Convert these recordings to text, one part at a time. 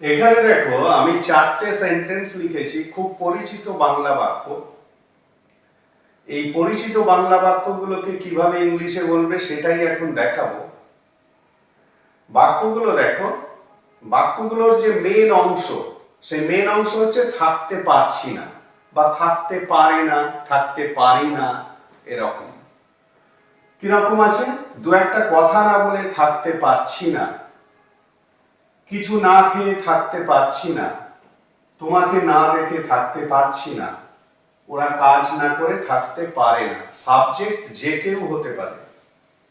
এখানে দেখো, আমি চারটে সেন্টেন্স লিখেছি, খুব পরিচিত বাংলা বাক্য। এই পরিচিত বাংলা বাক্যগুলোকে কীভাবে ইংলিশে বলবে সেটাই এখন দেখাবো। বাক্যগুলো দেখো, বাক্যগুলোর যে মেন অংশ, সেই মেন অংশ হচ্ছে থাকতে পারছি না বা থাকতে পারে না, থাকতে পারি না, এরকম। কীরকম আছে? দু একটা কথা না বলে থাকতে পারছি না। কিছু না খেয়ে থাকতে পারছি না। তোমাকে না দেখে থাকতে পারছি না। ওরা কাজ না করে থাকতে পারে না। সাবজেক্ট যে কেউ হতে পারে।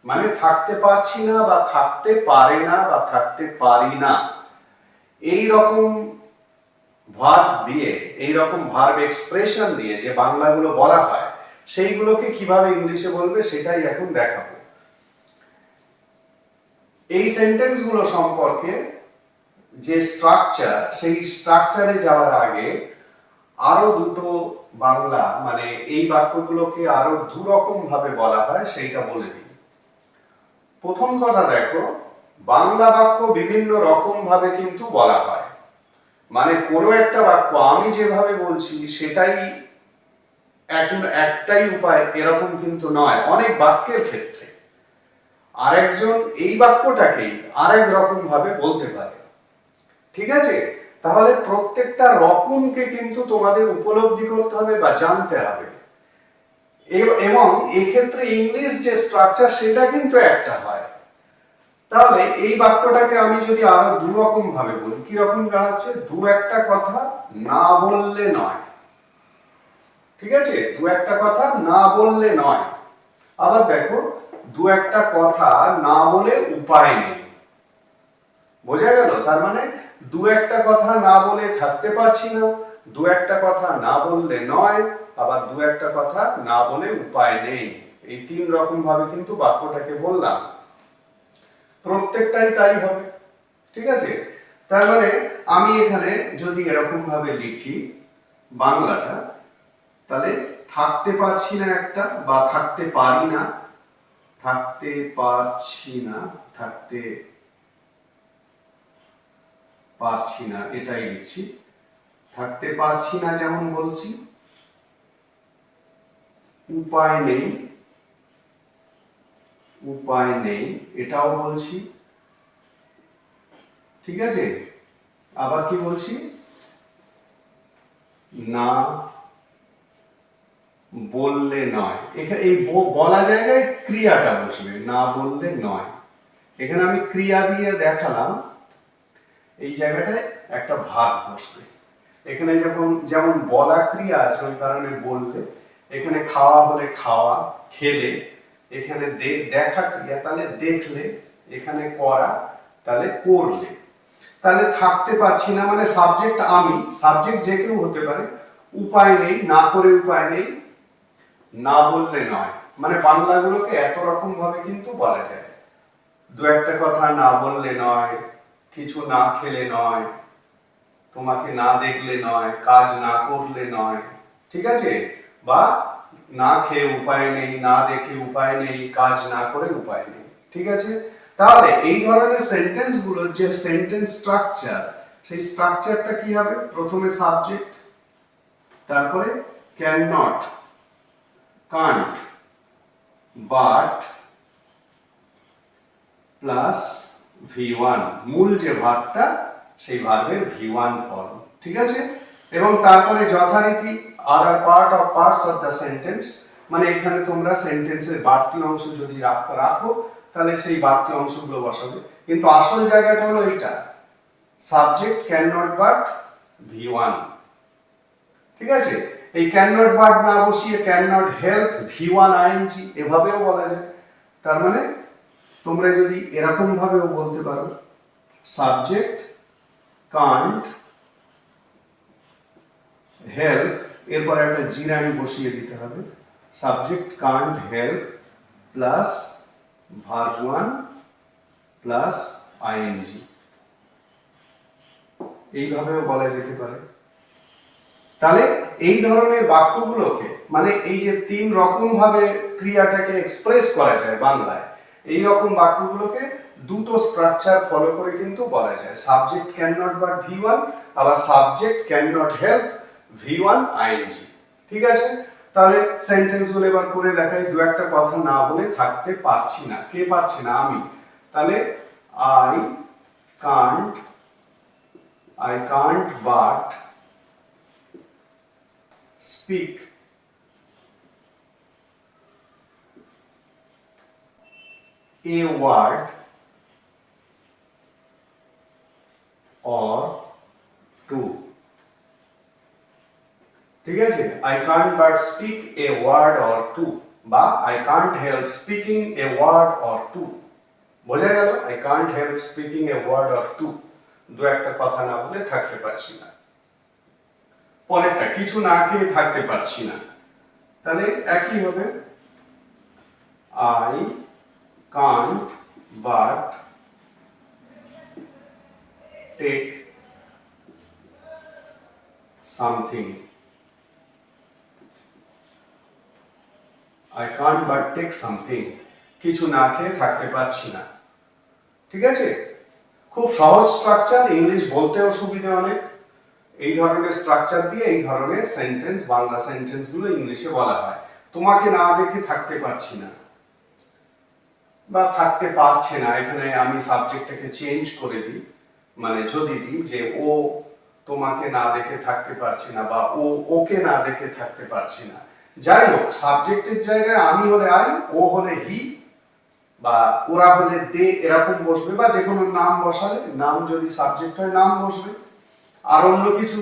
মানে থাকতে পারছি না বা থাকতে পারে না বা থাকতে পারি না। এই রকম ভার্ব দিয়ে, এই রকম ভার্ব এক্সপ্রেশন দিয়ে যে বাংলাগুলো বলা হয়, সেইগুলোকে কীভাবে ইংলিশে বলবে সেটাই এখন দেখাবো। এই সেন্টেন্সগুলো সম্পর্কে যে স্ট্রাকচার সেই স্ট্রাকচারে যাওয়ার আগে আরও দুটো বাংলা মানে এই বাক্যগুলোকে আরও দু রকম ভাবে বলা হয়, সেইটা বলে দিই। প্রথম কথা দেখো, বাংলা বাক্য বিভিন্ন রকম ভাবে কিন্তু বলা হয়। মানে কোনো একটা বাক্য আমি যেভাবে বলছি, সেটাই এক- একটাই উপায়, এরকম কিন্তু নয়, অনেক বাক্যের ক্ষেত্রে। আরেকজন এই বাক্যটাকেই আরেক রকম ভাবে বলতে পারে। ঠিক আছে? তাহলে প্রত্যেকটা রকমকে কিন্তু তোমাদের উপলব্ধি করতে হবে বা জানতে হবে। এবং এক্ষেত্রে ইংলিশ যে স্ট্রাকচার সেটা কিন্তু একটা হয়। তাহলে এই বাক্যটাকে আমি যদি আরও দু রকম ভাবে বলি কি রকম দাঁড়াচ্ছে? দু একটা কথা না বললে নয়। ঠিক আছে? দু একটা কথা না বললে নয়। আবার দেখো, দু একটা কথা না বলে উপায় নেই। বোঝা গেল? তার মানে দু একটা কথা না বলে থাকতে পারছি না, দু একটা কথা না বললে নয়, আবার দু একটা কথা না বলে উপায় নেই। এই তিন রকম ভাবে কিন্তু বাক্যটাকে বললাম। প্রত্যেকটাই তাই হবে, ঠিক আছে? তার মানে আমি এখানে যদি এরকম ভাবে লিখি বাংলাটা, তাহলে থাকতে পারছি না একটা বা থাকতে পারি না, থাকতে পারছি না, থাকতে পারছি না, এটাই লিখছি। থাকতে পারছি না যেমন বলছি, উপায় নেই উপায় নেই, এটাও বলছি। ঠিক আছে? আবার কি বলছি? না বললে নয়। এখানে এই বলা জায়গায় ক্রিয়াটা বসবে, না বললে নয়। এখানে আমি ক্রিয়া দিয়ে দেখালাম। এই জায়গাটায় একটা ভাগ বসবে। এখানে যখন যেমন বলা ক্রিয়া আছে ওই কারণে বললে, এখানে খাওয়া হলে খাওয়া, খেলে, এখানে দেখা ক্রিয়া, তাহলে দেখলে, এখানে করা, তাহলে করলে। তাহলে থাকতে পারছি না মানে সাবজেক্ট আমি সাবজেক্ট যে কেউ হতে পারে, উপায় নেই, না করে উপায় নেই, না বললে নয়। মানে বাংলাগুলোকে এত রকম ভাবে কিন্তু বলা যায়। দু একটা কথা না বললে নয় কিছু না খেলে নয়, তোমাকে না দেখলে নয়, কাজ না করলে নয়, ঠিক আছে? বা না খেয়ে উপায় নেই, না দেখে উপায় নেই, কাজ না করে উপায় নেই, ঠিক আছে? তাহলে এই ধরনের সেন্টেন্সগুলোর যে সেন্টেন্স স্ট্রাকচার সেই স্ট্রাকচারটা কি হবে? প্রথমে সাবজেক্ট তারপরে can not can't but plus V one মূল যে ভাগটা, সেই ভাগের ভি ওয়ান ফর্ম ঠিক আছে? এবং তারপরে যথারীতি other part of parts of the sentence মানে এখানে তোমরা সেন্টেন্সের বাড়তি অংশ যদি রাখ- রাখো, তাহলে সেই বাড়তি অংশগুলো বসাবে। কিন্তু আসল জায়গাটা হলো এইটা। Subject can not but V one ঠিক আছে? এই ক্যান নট বাট না বসিয়ে can not help V one ING এভাবেও বলা যায়। তার মানে তোমরা যদি এরকম ভাবেও বলতে পারো সাবজেক্ট কান্ট হেল্প এরপর একটা জিরানি বসিয়ে দিতে হবে। Subject can't help plus verb one plus ING এইভাবেও বলা যেতে পারে। তাহলে এই ধরনের বাক্যগুলোকে মানে এই যে তিন রকম ভাবে ক্রিয়াটাকে এক্সপ্রেস করা যায় বাংলায় এই রকম বাক্যগুলোকে দুটো স্ট্রাকচার ফলো করে কিন্তু বলা যায়। Subject can not but V one আবার subject can not help V one ING ঠিক আছে? তাহলে সেন্টেন্সগুলো এবার করে দেখাই, দু একটা কথা না বলে থাকতে পারছি না। কে পারছি না? আমি। তাহলে I can't I can't but speak a word or two. ঠিক আছে? I can't but speak a word or two বা I can't help speaking a word or two বোঝা গেল? I can't help speaking a word or two দু একটা কথা না বলে থাকতে পারছি না। পরেরটা, কিছু না খেয়ে থাকতে পারছি না। তাহলে একই হবে। I I can't but take something. কিছু না খেয়ে থাকতে পারছি না। ঠিক আছে? খুব সহজ স্ট্রাকচার ইংলিশ বলতেও সুবিধা অনেক। এই ধরনের স্ট্রাকচার দিয়ে এই ধরনের সেন্টেন্স বাংলা সেন্টেন্সগুলো ইংলিশে বলা হয়। তোমাকে না দেখে থাকতে পারছি না। বা থাকতে পারছে না। এখানে আমি সাবজেক্টটাকে চেঞ্জ করে দিই। মানে যদি দিই যে ও তোমাকে না দেখে থাকতে পারছি না বা ও, ওকে না দেখে থাকতে পারছি না। যাই হোক সাবজেক্টের জায়গায় আমি হলে আই ও হলে হি বা ওরা হলে দে এরকম বসবে, বা যে কোনো নাম বসালে, নাম যদি সাবজেক্ট হয়, নাম বসবে। আর অন্য কিছু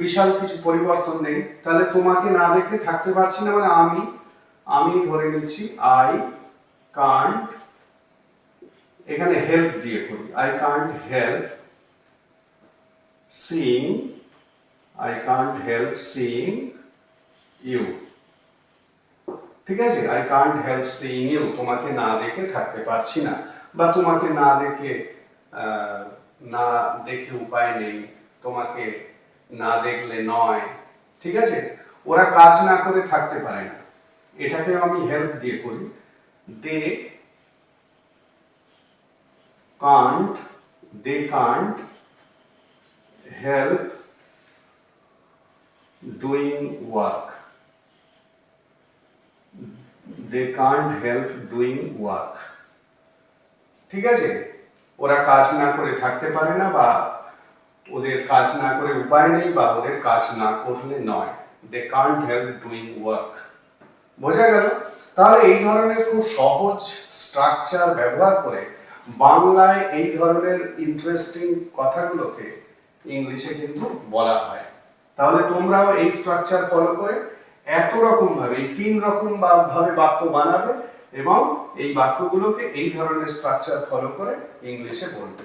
বিশাল কিছু পরিবর্তন নেই। তাহলে তোমাকে না দেখে থাকতে পারছি না মানে আমি আমি ধরে নিচ্ছি আই কান্ট এখানে হেল্প দিয়ে করি। I can't help seeing I can't help seeing you ঠিক আছে? I can't help seeing you তোমাকে না দেখে থাকতে পারছি না। বা তোমাকে না দেখে না দেখে উপায় নেই। তোমাকে না দেখলে নয়। ঠিক আছে? ওরা কাজ না করে থাকতে পারে না। এটাকে আমি হেল্প দিয়ে করি। They can't they can't help doing work they can't help doing work ঠিক আছে? ওরা কাজ না করে থাকতে পারে না বা ওদের কাজ না করে উপায় নেই বা ওদের কাজ না করলে নয়। They can't help doing work বোঝা গেল? তাহলে এই ধরনের খুব সহজ স্ট্রাকচার ব্যবহার করে বাংলায় এই ধরনের ইন্টারেস্টিং কথাগুলোকে ইংলিশে কিন্তু বলা হয়। তাহলে তোমরাও এই স্ট্রাকচার ফলো করে এত রকম ভাবে, এই তিন রকম ভাবে বাক্য বানাবে এবং এই বাক্যগুলোকে এই ধরনের স্ট্রাকচার ফলো করে ইংলিশে বলবে।